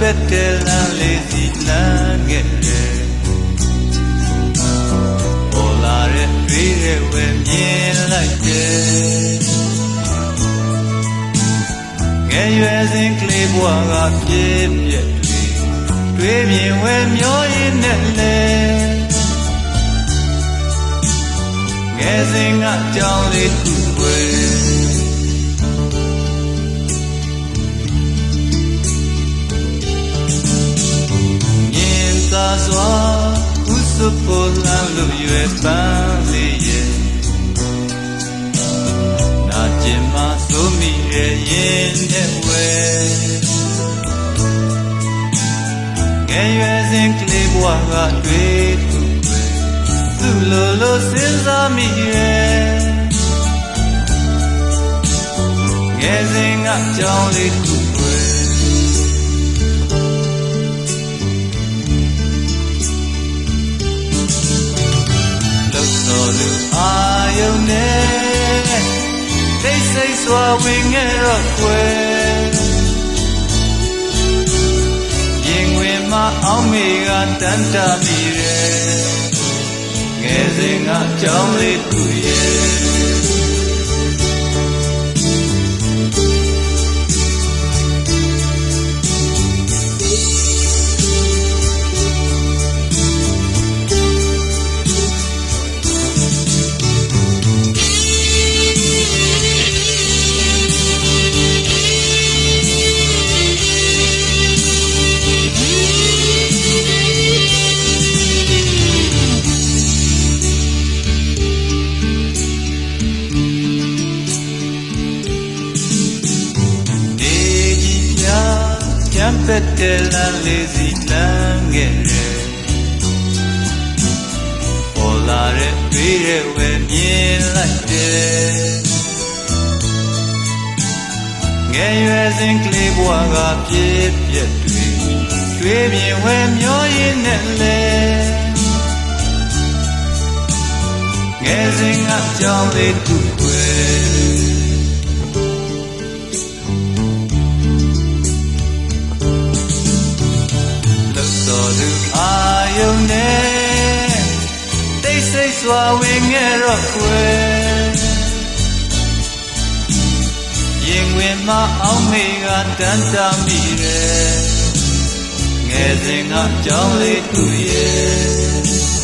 ပက်တယ်လမ်းလေးစီလမ်းခဲ့တယ်ပေါ်လာတဲ့တွေ့တဲ့ဝယ်မြင်လိုက်တယ်ငယ်ရွယ်စဉ်ကလေးဘဝကပြည့်ပြည့်တွေ့မြင်ဝယ်မျောရင်းနဲ့လဲငယ်စဉ်ကကြောင်းလေးခုွယ် စွာဥစပေါ်လမ်းလို့ရွယ်ပန်းလေးရဲ့နာကျင်မဆိုမိရဲ့ရင်နဲ့ဝဲငယ်ရွယ်စဉ်ကလေးဘဝကတွေ့သူပဲသူ့လိုလိုစဉ်းစားမိရဲ့ငယ်စဉ်ကကြောင်းလေးခု တော်လူအာယုန်နဲ့တိတ်ဆိတ်စွာဝင်ငယ်တော့ကွယ်ရင်ဝင်မအောင်မေကတန်တာမိရဲ့ငယ်စဉ်ကကြောင်းလေးသူရဲ့ တဲ့လမ်းလေးစီလမ်းခဲ့တယ်ပေါ်လာတဲ့တွေ့တဲ့ဝဲမြင်လိုက်တယ်ငယ်ရွယ်စဉ်ကလေးဘဝကပြည့်ပြည့်တွေတွေ့မြင်ဝဲမျောရင်းနဲ့လဲငယ်စဉ်ကကြောင်းလေးခုွ စွာဝင်ငယ်တော့ခွဲရင်ဝင်မအောင်မေကတန်တာမိတယ်ငယ်စဉ်ကကြောင်းလေးသူရဲ့